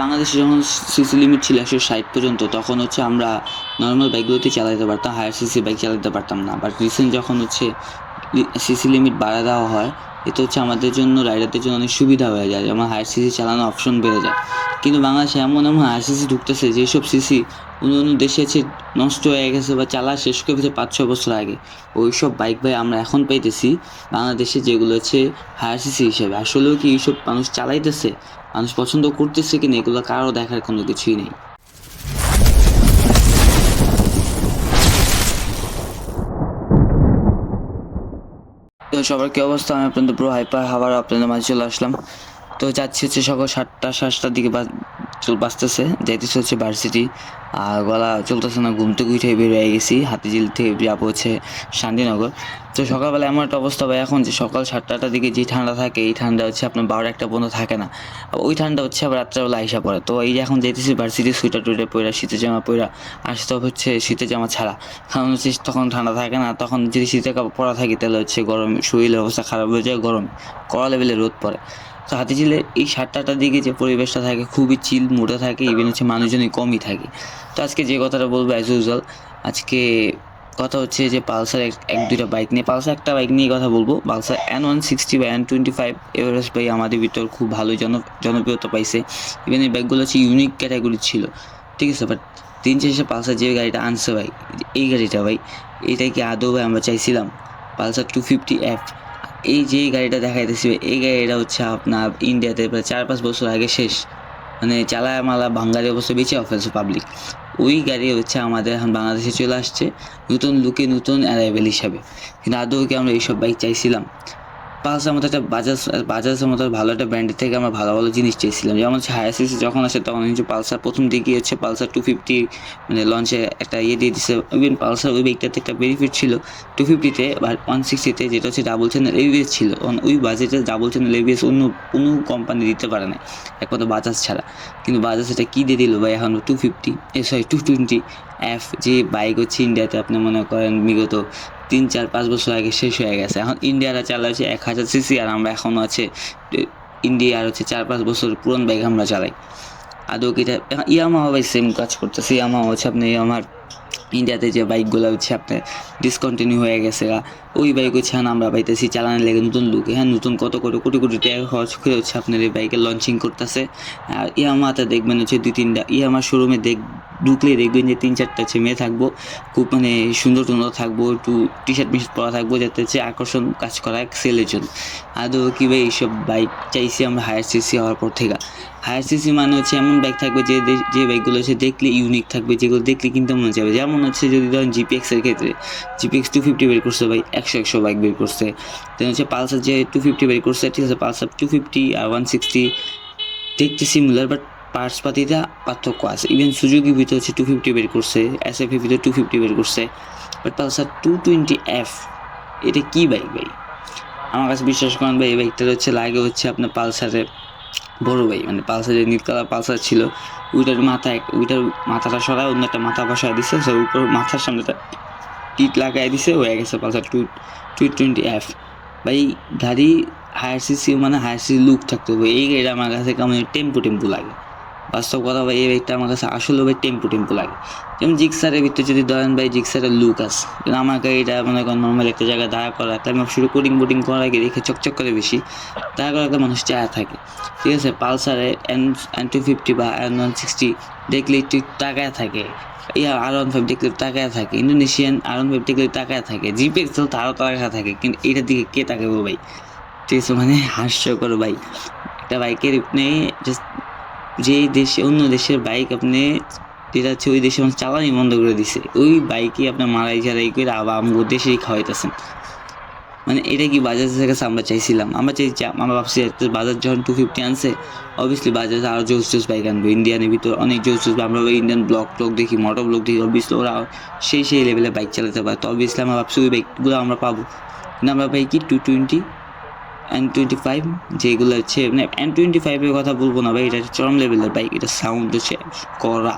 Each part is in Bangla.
বাংলাদেশে যখন সিসি লিমিট ছিল একশো ষাট পর্যন্ত, তখন হচ্ছে আমরা নর্মাল বাইকগুলোতে চালাতে পারতাম হায়ার সিসি বাইক চালাতে পারতাম না। বাট রিসেন্ট যখন হচ্ছে সিসি লিমিট বাড়া দেওয়া হয়, এতে হচ্ছে আমাদের জন্য রাইডারদের জন্য অনেক সুবিধা হয়ে যায়। যেমন হায়ার সিসি চালানোর অপশন বেড়ে যায়। কিন্তু বাংলাদেশে এমন এমন হায়ার সিসি ঢুকতেছে, যেসব সিসি অন্য অন্য দেশে হচ্ছে নষ্ট হয়ে গেছে বা চালা শেষ করে ফেলছে পাঁচ ছ বছর আগে ওই সব বাইক ভাই আমরা এখন পাইতেছি বাংলাদেশে যেগুলো হচ্ছে হায়ার সিসি হিসেবে। আসলেও কি এইসব মানুষ চালাইতেছে? মানুষ পছন্দ করতেছে কিনা এগুলো কারও দেখার কোনো কিছুই নেই। সবার কি অবস্থা? আমি আপনাদের পুরো হাইপার হাওয়ার আপনাদের মাঝে চলে আসলাম। তো যাচ্ছি হচ্ছে সকাল সাতটা, সাতটার দিকে চল বাঁচতেছে যাইতেছে হচ্ছে ভার্সিটি আর গলা চলতেছে না, ঘুম থেকে উঠে বের হয়ে গেছি। হাতিঝিল থেকে যাব হচ্ছে শান্তিনগর। তো সকালবেলা এমন একটা অবস্থা ভাই এখন যে সকাল সাতটাটার দিকে যে ঠান্ডা থাকে, এই ঠান্ডা হচ্ছে আপনার বারো একটা পর্যন্ত থাকে না। ওই ঠান্ডা হচ্ছে আবার রাত্রেবেলা আইসা পড়ে। তো এই যে এখন যেতেছি ভার্সিটি সুইটার টুইটার পরে শীতের জামা পরে আসতে হবে হচ্ছে শীতের জামা ছাড়া। কারণ হচ্ছে তখন ঠান্ডা থাকে না, তখন যদি শীতের কাপড় পরা থাকে, তাহলে হচ্ছে গরম, শরীরের অবস্থা খারাপ হয়ে যায়, গরম, কড়া লেভেলে রোদ পড়ে। তো হাতিঝিলের এই সাতটাটার দিকে যে পরিবেশটা থাকে, খুবই চিল মোটা থাকে ইভেন হচ্ছে মানুষজনই কমই থাকে। তো আজকে যে কথাটা বলব অ্যাজ ইউজুয়াল আজকে কথা হচ্ছে যে পালসার এক দুইটা বাইক নিয়ে। পালসার একটা বাইক নিয়ে কথা বলব। পালসার এন ওয়ান সিক্সটি বা এন টোয়েন্টি ফাইভ এভারেস্ট বাই আমাদের ভিতর খুব ভালো জন, জনপ্রিয়তা পাইছে। ইভেন এই বাইকগুলো হচ্ছে ইউনিক ক্যাটাগরি ছিল। ঠিক আছে বাট দিন শেষে পালসার যে গাড়িটা আনছে ভাই, এই গাড়িটা ভাই, এটাই কি আদৌ ভাই আমরা চাইছিলাম? পালসার টু ফিফটি এফ এই যে গাড়িটা দেখাইতেছি, এই গাড়িটা হচ্ছে আপনার ইন্ডিয়াতে প্রায় চার পাঁচ বছর আগে শেষ। মানে চালায় মালা বাঙালি অবস্থা বেঁচে ফেলছে পাবলিক ওই গাড়ি হচ্ছে আমাদের এখন বাংলাদেশে চলে আসছে, নতুন লুকে নতুন অ্যারাইভেল হিসাবে। কিন্তু আদৌকে আমরা এইসব বাইক চাইছিলাম? পালসার মতো একটা বাজাজ, বাজাজের মতো ভালো একটা ব্র্যান্ডের থেকে আমরা ভালো ভালো জিনিস চেয়েছিলাম। যেমন হচ্ছে হায়ার সিসি যখন আসে, তখন হচ্ছে পালসার প্রথম দিকে হচ্ছে পালসার টু ফিফটি মানে লঞ্চে একটা ইয়ে দিয়ে দিচ্ছে ইভেন পালসার ওই বাইকটাতে একটা বেনিফিট ছিল টু ফিফটিতে বা ওয়ান সিক্সটিতে যেটা হচ্ছে ডাবল চ্যানেল এবিএস ছিল। ওই বাজেটে ডাবল চ্যানেল এবিএস অন্য, কোনো কোম্পানি দিতে পারে না একমাত্র বাজাজ ছাড়া। কিন্তু বাজাজ এটা কী দিয়ে দিল ভাই? এখন two fifty sorry two twenty F যে বাইক হচ্ছে ইন্ডিয়াতে আপনি মনে করেন বিগত তিন চার পাঁচ বছর আগে শেষ হয়ে গেছে। এখন ইন্ডিয়ারা চালাচ্ছে এক হাজার সিসি আর আমরা এখনও আছে ইন্ডিয়ার হচ্ছে চার পাঁচ বছর পুরন বাইক আমরা চালাই। আদৌ কি এটা এখন ইয়ামাহা ভাই সেম কাজ করতেছে। ইয়ামাহা হচ্ছে আপনি আমার ইন্ডিয়াতে যে বাইকগুলো হচ্ছে আপনার ডিসকন্টিনিউ হয়ে গেছে ওই বাইক হচ্ছে আমরা পাইতেছি চালানোর লেগে নতুন লুকে হ্যাঁ নতুন কত কত কোটি কোটি টাকা খরচ করে হচ্ছে আপনার এই বাইকের লঞ্চিং করতেছে। আর ইয়ামাহাতে দেখবেন হচ্ছে দুই, তিনটা ইয়ামার শোরুমে দেখ, ঢুকলে দেখবেন যে তিন, চারটা হচ্ছে মেয়ে থাকব। খুব মানে সুন্দর সুন্দর থাকব, একটু টি শার্ট মিশার্ট পরা থাকব যাতে হচ্ছে আকর্ষণ কাজ করা এক সেলের জন্য আদৌ কী ভাই, এইসব বাইক চাইছি আমরা হায়ার সিসি হওয়ার পর থেকে। হায়ার সিসি মানে হচ্ছে এমন বাইক থাকবে যে যে বাইকগুলো হচ্ছে দেখলে ইউনিক থাকবে, যেগুলো দেখলে কিনতে মনে যাবে যেমন হচ্ছে যদি ধরেন জিপিএক্সের ক্ষেত্রে জিপিএক্স টু ফিফটি বের করছে ভাই একশো একশো বাইক বের করছে। দেন হচ্ছে পালসার যে টু ফিফটি বের করছে, ঠিক আছে, পালসার টু ফিফটি আর ওয়ান সিক্সটি দেখতে সিমিলার বাট পার্টস পাতিটা পার্থক্য আছে। ইভেন সুজুকি ভিতরে হচ্ছে টু ফিফটি বের করছে এস এফ ভিতরে টু ফিফটি বের করছে but Pulsar two twenty F এটা কী বাইক ভাই? আমার কাছে বিশ্বাস করেন ভাই, এই বাইকটা হচ্ছে লাগে হচ্ছে আপনার পালসারের বড় ভাই মানে পালসারের নীল কালার পালসার ছিল, ওইটার মাথা ওইটার মাথাটা সরায় অন্য একটা মাথা বসায় সে উপর মাথার সামনেটা টিট লাগাই দিছে হয়ে গেছে Pulsar two two twenty F. ভাই, গাড়ি হায়ার সিসি মানে হায়ার সিসি লুক থাকতে হবে এই গাড়িটা আমার কাছে কেমন টেম্পো টেম্পো লাগে। বাস্তব কথা ভাই, এই বাইকটা আমার কাছে আসলে ভাই টেম্পো টেম্পো লাগে। যেমন জিক্সারের ভিতরে যদি ধরেন ভাই জিক্সারের লুক আছে, কিন্তু আমার গাড়িটা মনে করেন নর্মাল একটা জায়গায় দাঁড়া করা একটা আমি শুরু কোডিং বোডিং করার আগে দেখে চকচক করে বেশি। দাঁড়া করা একটা মানুষ চায় থাকে। ঠিক আছে, পালসারে এন এন টু ফিফটি বা এন ওয়ান সিক্সটি দেখলে একটু টাকায় থাকে। ইয়া আর ওয়ান ফাইভ দেখলে তাকায় থাকে। ইন্দোনেশিয়ান আর ওয়ান ফাইভ দেখলে তাকায় থাকে। জিপেক্স তো তারও তাকা থাকে, কিন্তু এটার দিকে কে তাকাবো ভাই? ঠিক আছে মানে হাস্যকর ভাই। একটা বাইকের আপনি জাস্ট যে দেশে, অন্য দেশের বাইক আপনি যেটা হচ্ছে ওই দেশে চালানি বন্ধ করে দিছে। ওই বাইকে আপনার মারাই ঝাড়াই করে আবার আমগো দেশেই খাওয়াইতেছেন। মানে এটা কি বাজাজের কাছে আমরা চাইছিলাম। আমরা চাইছি, আমরা ভাবছি বাজাজ যখন টু ফিফটি আনছে অবভিয়াসলি বাজাজ আরও জোস জোস বাইক আনবে। ইন্ডিয়ানের ভিতর অনেক জোস জোস, আমরা ইন্ডিয়ান ব্লক ব্লক দেখি মোটর ব্লক দেখি অবভিয়াসলি ওরা সেই সেই লেভেলে বাইক চালাতে পারে। তো অবভিয়াসলি আমরা ভাবছি ওই বাইকগুলো আমরা পাবো। কিন্তু আমরা পাই কি two twenty N twenty five যেগুলো হচ্ছে মানে এন টোয়েন্টি ফাইভের কথা বলব না ভাই, এটা চরম লেভেলের বাইক, এটা সাউন্ড হচ্ছে করা।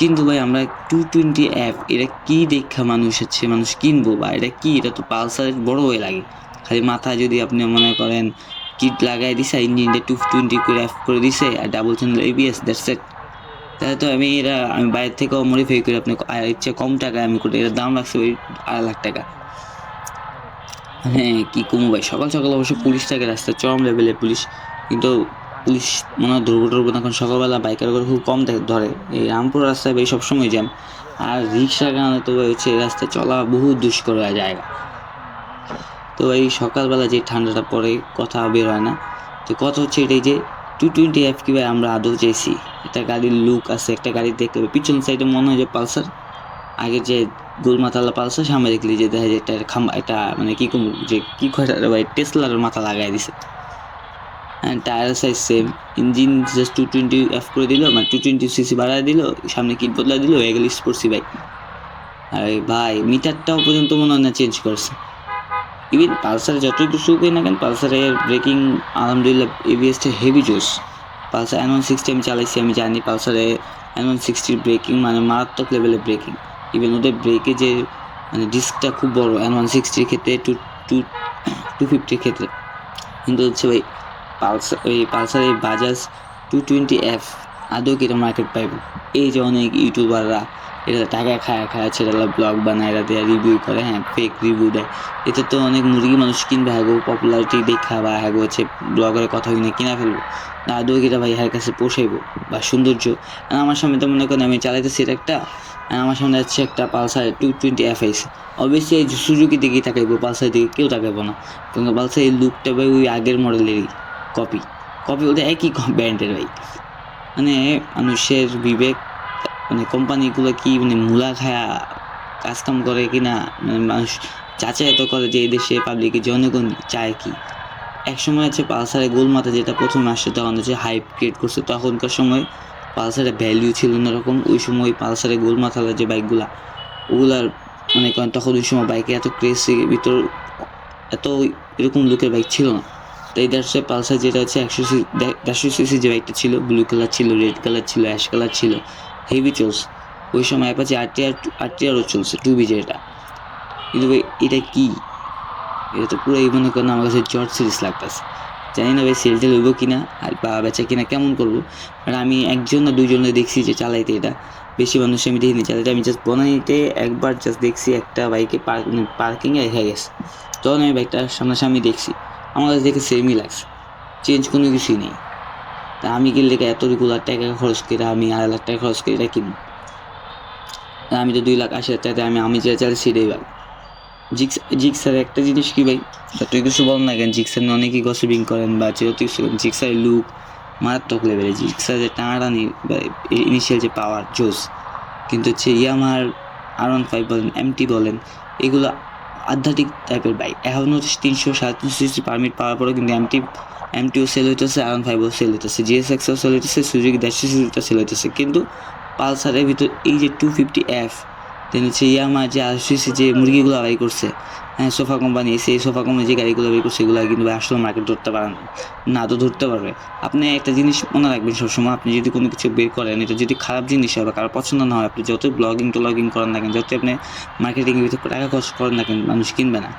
কিন্তু ভাই আমরা টু টোয়েন্টি অ্যাপ, এটা কী দেখা মানুষ হচ্ছে, মানুষ কিনবো বা এটা কী? এটা তো পালসারের বড় হয়ে লাগে। খালি মাথায় যদি আপনি মনে করেন, কিট লাগাই দিছে, ইঞ্জিনটা টু টোয়েন্টি করে অ্যাপ করে দিছে আর double channel ABS that's set তাহলে তো আমি এরা আমি বাইরে থেকেও মডিফাই করে আপনি ইচ্ছে কম টাকায় আমি করে এর দাম রাখছি ওই আড়াই লাখ টাকা। হ্যাঁ কী কমু ভাই? সকাল সকাল অবশ্য পুলিশ থাকে, রাস্তায় চরম লেভেলের পুলিশ। কিন্তু পুলিশ মনে হয় টরবো তখন সকালবেলা বাইকার করে খুব কম ধরে। এই রামপুর রাস্তায় ভাই সবসময় জ্যাম। আর রিক্সার কারণে তো হচ্ছে রাস্তায় চলা বহু দুষ্কর জায়গা তো এই সকালবেলা যে ঠান্ডাটা পড়ে কথা বের হয় না, তো কথা হচ্ছে এটাই যে টু টোয়েন্টি এফ কি ভাই আমরা আদৌ চাইছি। একটা গাড়ির লুক আছে, একটা গাড়ি দেখতে হবে। পিছন সাইডে মনে হয় যে পালসার, আগে যে গোলমাতালা পালসার, সামনে দেখলি যে দেখা যায় একটা খাম্বা একটা মানে কি কম যে কি ভাই টেসলার মাথা লাগাই দিছে। Tyre size same engine just two twenty F করে দিল মানে টু টোয়েন্টি সিসি বাড়ায় দিল, সামনে কিট বদলা দিল, হয়ে গেল স্পোর্টসি বাইক আরে ভাই, মিটারটাও পর্যন্ত মনে হয় না চেঞ্জ করছে। ইভেন পালসারে যতই কিছু করি না কেন পালসারের ব্রেকিং আলহামদুলিল্লাহ এবিএসটা হেভি জোস পালসার এন ওয়ান সিক্সটি আমি চালাইছি, আমি জানি পালসারে এন ওয়ান সিক্সটির ব্রেকিং মানে মারাত্মক লেভেলের ব্রেকিং ইভেন ওদের ব্রেকে যে মানে ডিস্কটা খুব বড় এন ওয়ান সিক্সটির ক্ষেত্রে টু টু টু ফিফটির ক্ষেত্রে। কিন্তু হচ্ছে ভাই পালসার ওই পালসার এই বাজাজ টু টোয়েন্টি এফ, আদৌ কিটা মার্কেট পাইব? এই যে অনেক ইউটিউবাররা এটা টাকা খায় খায়, ছেলেরা ব্লগ বানায়, এরা দেয় রিভিউ করে হ্যাঁ ফেক রিভিউ দেয়। এতে তো অনেক মুরগি মানুষ কিনবে হ্যাগো পপুলারিটি দেখা বা হ্যাগো হচ্ছে ব্লগের কথা কিনে কিনা ফেলব। না আদৌ কিটা ভাই হ্যার কাছে পোষাইবো বা সৌন্দর্য? আর আমার সামনে তো মনে করেন আমি চালাইতেছি এটা একটা, আর আমার সামনে যাচ্ছে একটা পালসার টু টোয়েন্টি এফ আইস অবশ্যই এই সুযোগী দিকেই তাকাইবো পালসার দিকে কেউ তাকাইবো না। কিন্তু পালসার এই লুকটা ভাই ওই আগের মডেলেরই কপি। কপি ওদের একই ব্র্যান্ডের ভাই। মানে মানুষের বিবেক মানে কোম্পানিগুলো কি মানে মূলা খায়া কাজকাম করে কি না মানে মানুষ যাচাই তো করে যে এই দেশে পাবলিকের জনগণ চায় কি। এক সময় আছে পালসারে গোলমাথা যেটা প্রথম আসছে তখন হচ্ছে হাইপ ক্রিয়েট করছে। তখনকার সময় পালসারের ভ্যালিউ ছিল না এরকম। ওই সময় পালসারে গোলমাথালা যে বাইকগুলা ওগুলার মানে তখন ওই সময় বাইকে এত ক্রেসি ভিতর এত এরকম লোকের বাইক ছিল না। তাই দ্যাটস পালসার যেটা হচ্ছে একশো সি দেড়শো সিসি যে বাইকটা ছিল ব্লু কালার ছিল রেড কালার ছিল অ্যাশ কালার ছিল হেভি চলছে। ওই সময় অ্যাপাচি আরটিআর আরটিআরও চলছে টু বি যেটা কিন্তু ভাই, এটা কি? এটা তো পুরো এই মনে করেন আমার কাছে জর্জ সিরিজ লাগতেছে। জানি না ভাই সেলটা লইব কিনা, আর বা বেচা কিনা কেমন করব। আর আমি একজন না দুজনে দেখছি যে চালাইতে এটা। বেশি মানুষ আমি দেখিনি চালাইতে, আমি জাস্ট বনাইতে একবার জাস্ট দেখছি একটা বাইকে পার্ক পার্কিংয়ে রেখে গেছে। তখন আমি বাইকটা সামনাসামনি দেখছি। আমার কাছে দেখে সেমই লাগছে। চেঞ্জ কোনো কিছুই নেই। তা আমি কিনলে এত রেগুলার টাকা খরচ করে আমি আড়াই লাখ টাকা খরচ করে এটা কিনবো? তা আমি তো দুই লাখ আশি হাজার টাকাতে আমি আমি চাই সেটাই ভালো। জিক্স, জিক্সার একটা জিনিস কি ভাই? যতই কিছু বল না কেন? জিক্সার নিয়ে অনেকেই গসিপিং করেন বা যত কিছু জিক্সার লুক মারাত্মক লেভেলে জিক্সার যে টানাটানি বা ইনিশিয়াল যে পাওয়ার জোস কিন্তু হচ্ছে ইয়ামার আর ওয়ান ফাইভ বলেন এমটি বলেন, এগুলো আধ্যাত্মিক টাইপের বাইক এখন হচ্ছে তিনশো সাড়ে তিনশো সিসি পারমিট পাওয়ার পরে কিন্তু এমটি এমটিও সেল হইতেছে আর ওয়ান ফাইভও সেল হইতেছে জিএস এক্সও সেল হইতেছে সুজুকি দেড়শো সিসিটা সেল হইতেছে। কিন্তু পালসারের ভিতর এই যে টু ফিফটি এফ দেন হচ্ছে ইয়ামা যে আসছে যে মুরগিগুলো বাই করছে হ্যাঁ সোফা কোম্পানি, সেই সোফা কোম্পানি যে গাড়িগুলো বের করছে, এগুলো কিন্তু আসলে মার্কেট ধরতে পারে না। তো ধরতে পারবে। আপনি একটা জিনিস মনে রাখবেন সবসময়, আপনি যদি কোনো কিছু বের করেন, এটা যদি খারাপ জিনিস হয় বা কারও পছন্দ না হয়, আপনি যত ব্লগিং টলগিং করেন না কেন যত আপনি মার্কেটিংয়ের ভিতরে টাকা খরচ করেন না কেন, মানুষ কিনবে না।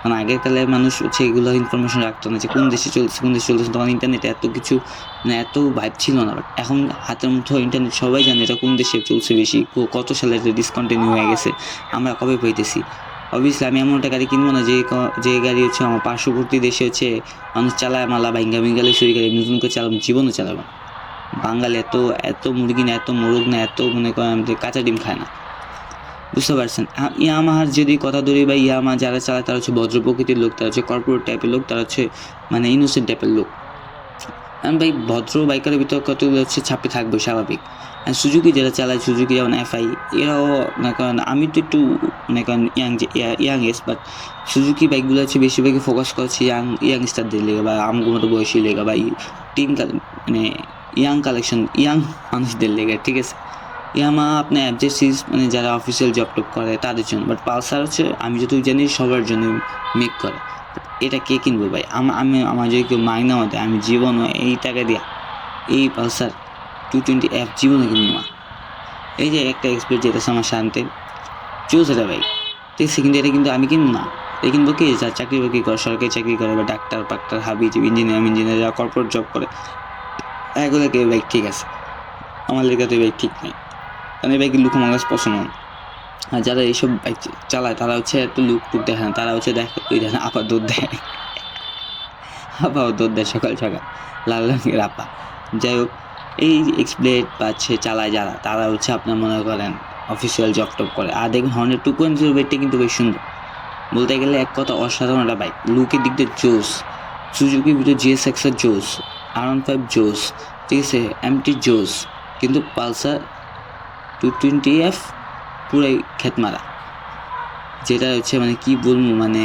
কারণ আগের কালে মানুষ হচ্ছে এগুলো ইনফরমেশন রাখতো না যে কোন দেশে চলছে, কোন দেশে চলছে তখন ইন্টারনেটে এত কিছু মানে এত ভাইব ছিল না। বাট এখন হাতের মুঠো ইন্টারনেট সবাই জানে এটা কোন দেশে চলছে বেশি কত সালে এটা ডিসকন্টিনিউ হয়ে গেছে। আমরা কবে পাইতেছি? অবভিয়াসলি আমি এমন একটা গাড়ি কিনবো না, যে যে গাড়ি হচ্ছে আমার পার্শ্ববর্তী দেশে হচ্ছে মানুষ চালায় মালা বাইঙ্গা বিঙ্গালে শুরু গাড়ি নতুন করে চালাবো, জীবনও চালাবো। বাঙালি এত এত মুরগি না, এত মোরগ না, এত মনে করেন কাঁচা ডিম খায় না। বুঝতে পারছেন। ইয়ামাহার যদি কথা ধরি বা ইয়ামা যারা চালায় তারা হচ্ছে ভদ্র প্রকৃতির লোক, তারা হচ্ছে কর্পোরেট টাইপের লোক, তারা হচ্ছে মানে ইনোসেন্ট টাইপের লোক। কারণ ভাই, ভদ্র বাইকারের ভিতর কতগুলো হচ্ছে ছাপে থাকবে স্বাভাবিক। আর সুজুকি যারা চালায়, সুজুকি যেমন এফআই এরাও মনে করেন, আমি তো একটু মনে করেন ইয়াং ইয়াং এস বাট সুজুকি বাইকগুলো হচ্ছে বেশিরভাগই ফোকাস করছে ইয়াং ইয়াংস্টারদের লেগে বা আমগো মতো বয়সী লেগে বা টিম মানে ইয়াং কালেকশন ইয়াং মানুষদের লেগে, ঠিক আছে? ইয়ামা আপনার অ্যাবজেট সিরিজ মানে যারা অফিসিয়াল জব টপ করে, তাদের জন্য। বাট পালসার হচ্ছে, আমি যতটুকু জানি, সবার জন্য মেক করে। এটা কে কিনবো ভাই? আম- আমি, আমার যদি কেউ মাইনা মতে আমি জীবনও এই টাকা দিয়া এই পালসার টু টোয়েন্টি এফ জীবনে কিনবো না। এই যে একটা এক্সপেক্ট যেটা আমার শান্তে চলছে এটা ভাই। দেখছি কিন্তু এটা কিন্তু আমি কিনবো না। এই কিনবো কি? যার চাকরি বাকরি করে, সরকারি চাকরি করে, বা ডাক্তার, ফাক্তার হাবি ইঞ্জিনিয়ার ইঞ্জিনিয়ার যারা কর্পোরেট জব করে। এগুলোকে বাইক ঠিক আছে? আমাদের কাছে বাইক ঠিক নেই। কারণ এই বাইকের লুক আমার পছন্দ না আর যারা এইসব বাইক চালায়, তারা হচ্ছে এত লুক টুক দেখে না, তারা হচ্ছে দেখ, ওই দেখেন আপা দুধ দেয়। আপা দুধ দেয় সকাল সকাল, লাল রঙের আপা। যাই হোক, এই এক্সপ্লেট পাচ্ছে চালায় যারা, তারা হচ্ছে আপনার মনে করেন অফিসিয়াল জব টপ করে। আর দেখুন হর্নের টু পয়েন্ট জিরো বাইকটা কিন্তু বেশ সুন্দর। বলতে গেলে এক কথা অসাধারণ একটা বাইক লুকের দিক দিয়ে জোস। সুজুকি ভিডিও জিএস এক্সের জোস আর ওয়ান ফাইভ জোস, ঠিক আছে এমটি জোস। কিন্তু পালসার টু টোয়েন্টি এফ পুরাই খেত মারা যেটা হচ্ছে মানে কি বলব মানে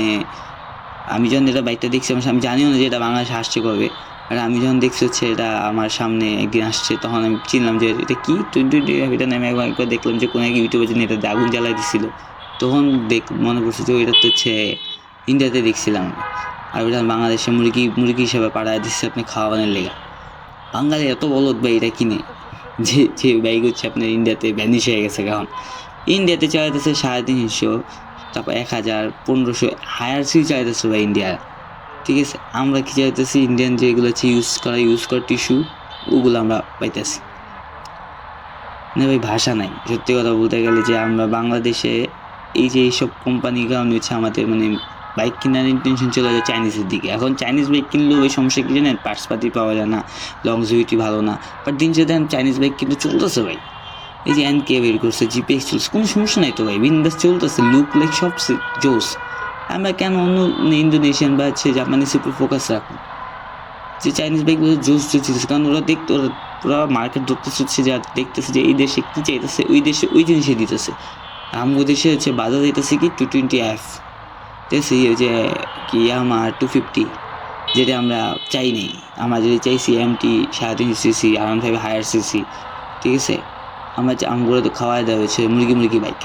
আমি যখন এটা বাইকটা দেখছি, আমার আমি জানিও না যে এটা বাংলাদেশে আসছে কবে আর আমি যখন দেখছি হচ্ছে এটা আমার সামনে একদিন আসছে, তখন আমি চিনলাম যে এটা কি টোয়েন্টি টোয়েন্টি এটা নামে একবার একবার দেখলাম যে কোনো এক ইউটিউবে জন্য এটা আগুন জ্বালাই দিছিল। তখন দেখ, মনে পড়ছে যে ওইটা তো হচ্ছে ইন্ডিয়াতে দেখছিলাম আর ওইটা বাংলাদেশে মুরগি মুরগি হিসেবে পাড়ায় দিচ্ছে, আপনি খাওয়ানোর লেগা। বাঙালি এত বলদ ভাই এটা কিনে। যে যে বাইক হচ্ছে আপনার ইন্ডিয়াতে ভ্যানিশ হয়ে গেছে কারণ ইন্ডিয়াতে চালাইতেছে সাড়ে তিনশো, তারপর এক হাজার পনেরোশো হায়ার সি চালাইতেছে ভাই ইন্ডিয়ার ঠিক আছে? আমরা কী চাইতেছি ইন্ডিয়ান যেগুলো হচ্ছে ইউজ করা ইউজ করা টিস্যু ওগুলো আমরা পাইতেছি। না ভাই, ভাষা নাই। সত্যি কথা বলতে গেলে যে আমরা বাংলাদেশে এই যে এইসব কোম্পানির কারণে হচ্ছে আমাদের মানে বাইক কেনার ইন্টেনশন চলে যায় চাইনিজের দিকে। এখন চাইনিজ বাইক কিনলেও ওই সমস্যা কি জানেন? পার্টস পাতি পাওয়া যায় না লংজিভিটি ভালো না। বাট দিন দেন চাইনিজ বাইক কিন্তু চলতেছে ভাই। এই যে এন কে বের করছে জিপিএক্স চলছে, কোনো সমস্যা নাই তো ভাই। বিন্দাস চলতেছে লুক লাইক সব জোস। আমরা কেন অন্য ইন্দোনেশিয়ান বা হচ্ছে জাপানিজ উপর ফোকাস রাখব? যে চাইনিজ বাইকগুলো জোস চলছে কারণ ওরা দেখতে ওরা পুরো মার্কেট ধরতেছে হচ্ছে যা, দেখতেছে যে এই দেশে কী চাইতেছে, ওই দেশে ওই জিনিসই দিতেছে। আমাদের দেশে হচ্ছে বাজার দিতেছে কি? টু টোয়েন্টি এফ আছে এই যে কি আমার টু ফিফটি যেটা আমরা চাই নেই। আমরা যদি চাইছি এমটি সাড়ে তিনশো CC R five higher CC ঠিক আছে? আমরা আমগুলো তো খাওয়াই দেওয়া হয়েছে মুরগি মুরগি বাইক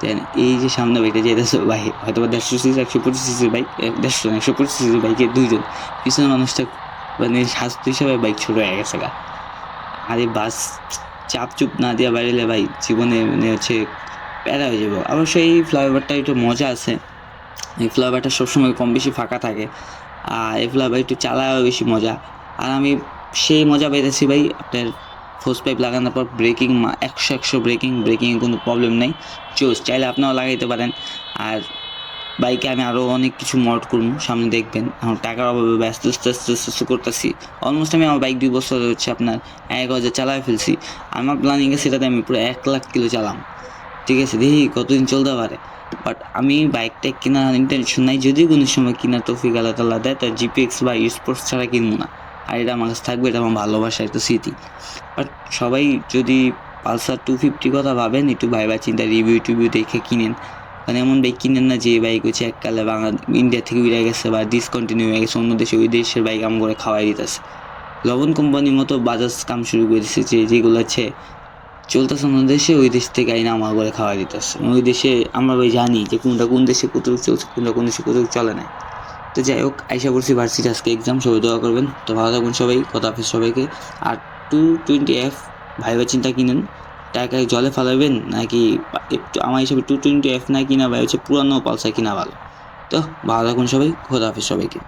দেন এই যে সামনে বাইকটা যেতেছে ভাই হয়তো বা দেড়শো সিসি একশো পঁচিশ সিসির বাইক দেড়শো একশো পঁচিশ সিসির বাইকে দুইজন। পিছনে মানুষটা মানে স্বাস্থ্য হিসাবে বাইক ছোট হয়ে গেছে গা। আরে বাস, চাপ চুপ না দিয়া বাইরেলে ভাই জীবনে মানে হচ্ছে প্যারা হয়ে যাব। অবশ্য এই ফ্লাইওভারটা একটু মজা আছে। এই ফ্লাইওভারটা সবসময় কম বেশি ফাঁকা থাকে। আর এই ফ্লাইওভার একটু চালাও বেশি মজা। আর আমি সেই মজা পাইতেছি ভাই, আপনার ফোর্স পাইপ লাগানোর পর ব্রেকিং একশো একশো ব্রেকিং, ব্রেকিংয়ে কোনো প্রবলেম নেই। চোস, চাইলে আপনারাও লাগাইতে পারেন। আর বাইকে আমি আরও অনেক কিছু মড করব, সামনে দেখবেন। এখন টাকার অভাবে ব্যস্ত আস্তে আস্তে আস্তে করতেছি। অলমোস্ট আমি আমার বাইক দুই বছর হচ্ছে আপনার এক হাজার চালায় ফেলছি। আমার প্ল্যানিং আছে সেটাতে আমি পুরো এক লাখ কিলো চালাম। ঠিক আছে, দেখি কতদিন চলতে পারে। বাট আমি বাইকটা কেনার ইন্টেনশন নাই। যদি কোনো সময় কেনার তৌফিক আল্লাহ তাল্লাহ দেয় তার জিপিএক্স বা স্পোর্টস ছাড়া কিনবো না। আর এটা আমার কাছে থাকবে, এটা আমার ভালোবাসা একটা স্মৃতি। বাট সবাই যদি পালসার টু ফিফটি কথা ভাবেন, একটু ভাইবা চিন্তা রিভিউ টিভিউ দেখে কিনেন। কারণ এমন বাইক কিনেন না যে বাইক হচ্ছে এককালে বাংলা ইন্ডিয়া থেকে উড়ে গেছে বা ডিসকন্টিনিউ হয়ে গেছে, অন্য দেশে, ওই দেশের বাইক আম করে খাওয়াই দিতেছে। লবণ কোম্পানির মতো বাজাজ কাম শুরু করে দিচ্ছে যে, যেগুলো হচ্ছে চলতেছে অন্য দেশে, ওই দেশ থেকে আইনা আমার করে খাওয়াই দিতেছে। ওই দেশে আমরা ভাই জানি যে কোনটা কোন দেশে কতটুকু চলছে, কোনটা কোন দেশে কতটুকু চলে না তো যাই হোক, আইসা করছি ভার্সিটি আজকে এক্সাম সবাই দোয়া করবেন। তো ভালো থাকবেন সবাই, কথা হাফিজ সবাইকে। আর টু টোয়েন্টি এফ ভাইবা চিন্তা কিনেন, টাকা জলে ফালাবেন নাকি একটু আমার হিসাবে টু টোয়েন্টি এফ না কিনা, ভাই হচ্ছে পুরানো পালসার কিনা ভালো। তো ভালো থাকুন সবাই, খোদা হাফিজ সবাইকে।